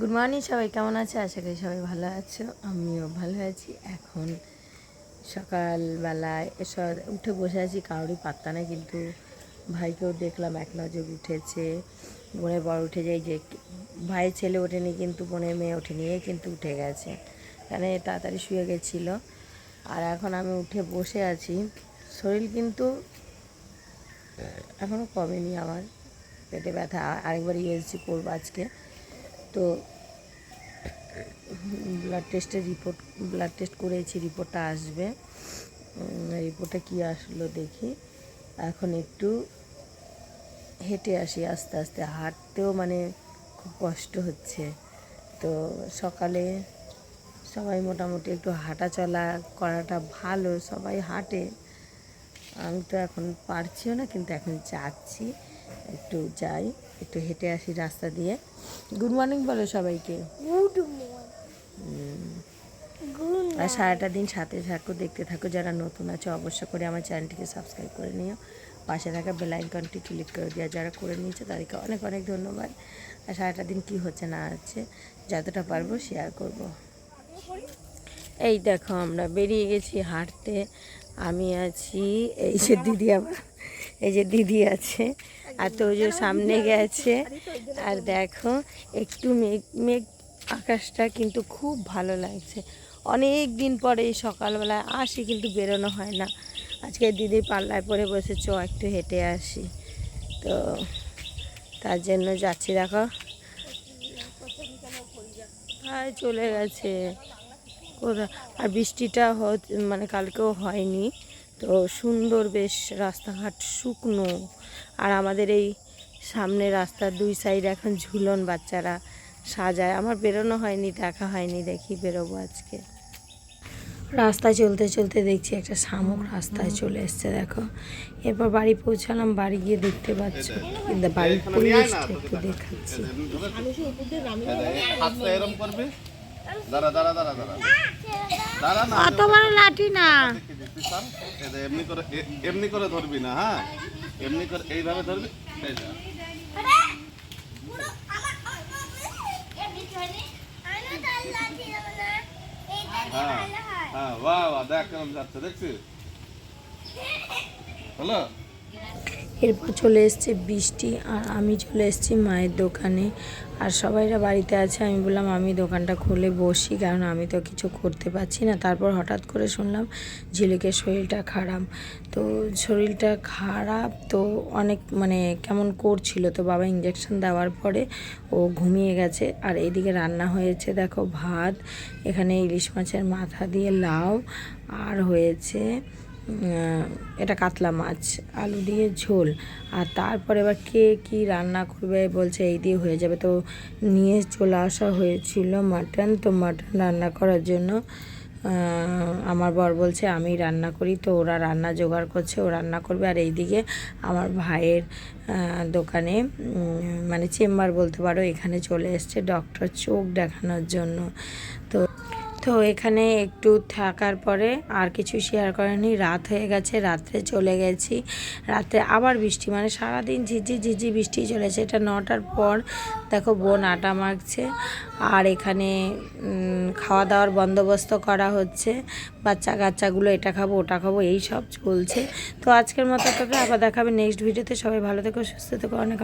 Good morning সবাই কেমন আছে? আশা করি সবাই ভালো আছো। আমিও ভালো আছি। এখন সকালবেলায় উঠে বসে আছি, কারোরই পাত্তা নেই, কিন্তু ভাইকেও দেখলাম এক নজর উঠেছে। বোনের বড় উঠে যায় যে, ভাইয়ের ছেলে ওঠেনি কিন্তু, বোনের মেয়ে ওঠেনি, এ কিন্তু উঠে গেছে। মানে তাড়াতাড়ি শুয়ে গেছিল। আর এখন আমি উঠে বসে আছি। শরীর কিন্তু এখনও কমেনি আমার। পেটে ব্যথা, আরেকবার ইউএসজি করব আজকে। তো ব্লাড টেস্টের রিপোর্ট ব্লাড টেস্ট করেছি রিপোর্টটা আসবে রিপোর্টে কী আসলো দেখি। এখন একটু হেঁটে আসি, আস্তে আস্তে। হাঁটতেও মানে খুব কষ্ট হচ্ছে। তো সকালে সবাই মোটামুটি একটু হাঁটা চলা করাটা ভালো, সবাই হাঁটে। আমি তো এখন পারছিও না, কিন্তু এখন যাচ্ছি। একটু যাই একটু হেঁটে আসি রাস্তা দিয়ে। গুড মর্নিং বলো সবাইকে। গুড আর সারাটা দিন সাথে থাকো দেখতে থাকো যারা নতুন আছে অবশ্য করে আমার চ্যানেলটিকে সাবস্ক্রাইব করে নিও। পাশে থাকা বেল আইকনটি ক্লিক করে দেওয়া যারা করে নিয়েছে তাদেরকে অনেক অনেক ধন্যবাদ। আর সারাটা দিন কী হচ্ছে না হচ্ছে যতটা পারব শেয়ার করব। এই দেখো আমরা বেরিয়ে গেছি হাঁটতে। আমি আছি এই যে দিদি আবার এই যে দিদি আছে। আর তো ওই যে সামনে গেছে। আর দেখো, একটু মেঘ মেঘ আকাশটা কিন্তু খুব ভালো লাগছে। অনেক দিন পরে এই সকালবেলায় আসি কিন্তু বেরোনো হয় না। আজকে দিদি পাল্লায় পরে বসে চ একটু হেঁটে আসি। তো তার জন্য যাচ্ছি, দেখো। হ্যাঁ চলে গেছে। কোথা আর বৃষ্টিটা হত- মানে কালকেও হয়নি। তো সুন্দর বেশ রাস্তাঘাট শুকনো। আর আমাদের এই সামনে রাস্তার দুই সাইড এখন ঝুলন বাচ্চারা সাজায়। আমার বেরোনো হয়নি, দেখা হয়নি, দেখি বেরোবো আজকে। রাস্তায় চলতে চলতে দেখছি একটা শামুক রাস্তায় চলে এসছে, দেখো। এরপর বাড়ি পৌঁছালাম, বাড়ি গিয়ে দেখতে পাচ্ছ। বাড়ির পরিবেশটা একটু দেখাচ্ছি। দাঁড়া দাঁড়া দাঁড়া দাঁড়া। দাঁড়া না অত বড় লাঠি এমনি করে এমনি করে ধরবি না হ্যাঁ? এমনি করে এইভাবে ধরবি হ্যাঁ হ্যাঁ বাহ বাহ দেখ কেমন যাচ্ছে দেখছিস? হলো? এরপর চলে এসছে বৃষ্টি, আর আমি চলে এসেছি মায়ের দোকানে। আর সবাইরা বাড়িতে আছে, আমি বললাম, আমি দোকানটা খুলে বসি, কারণ আমি তো কিছু করতে পারছি না। তারপর হঠাৎ করে শুনলাম ঝিলিকের শরীরটা খারাপ। তো শরীরটা খারাপ তো অনেক মানে কেমন করছিল, তো বাবা ইঞ্জেকশন দেওয়ার পরে ও ঘুমিয়ে গেছে। আর এইদিকে রান্না হয়েছে, দেখো, ভাত, এখানে ইলিশ মাছের মাথা দিয়ে লাউ, আর হয়েছে এটা কাতলা মাছ, আলু দিয়ে ঝোল। আর তারপরে এবার কে কি রান্না করবে বলছে, এই দিয়ে হয়ে যাবে। তো নিয়ে চলে আসা হয়েছিল মাটন। তো মাটন রান্না করার জন্য আমার বর বলছে, আমি রান্না করি। তো ওরা রান্না জোগাড় করছে, ও রান্না করবে। আর এইদিকে আমার ভাইয়ের দোকানে মানে চেম্বার বলতে পারো, এখানে চলে এসছে ডক্টর চোখ দেখানোর জন্য। তো তো এখানে একটু থাকার পরে আর কিছু শেয়ার করেনি। রাত হয়ে গেছে, রাত্রে চলে গেছি। রাত্রে আবার বৃষ্টি মানে সারাদিন ঝিঝি ঝিঝি বৃষ্টি চলেছে। এটা নটার পর দেখো বোন আটা মাখছে আর এখানে খাওয়া দাওয়ার বন্দোবস্ত করা হচ্ছে। বাচ্চা কাচ্চাগুলো এটা খাব, ওটা খাব, এই সব চলছে। তো আজকের মতো তোকে আবার দেখাবে নেক্সট ভিডিওতে সবাই ভালো থেকো, সুস্থ থেকো। অনেক অনেক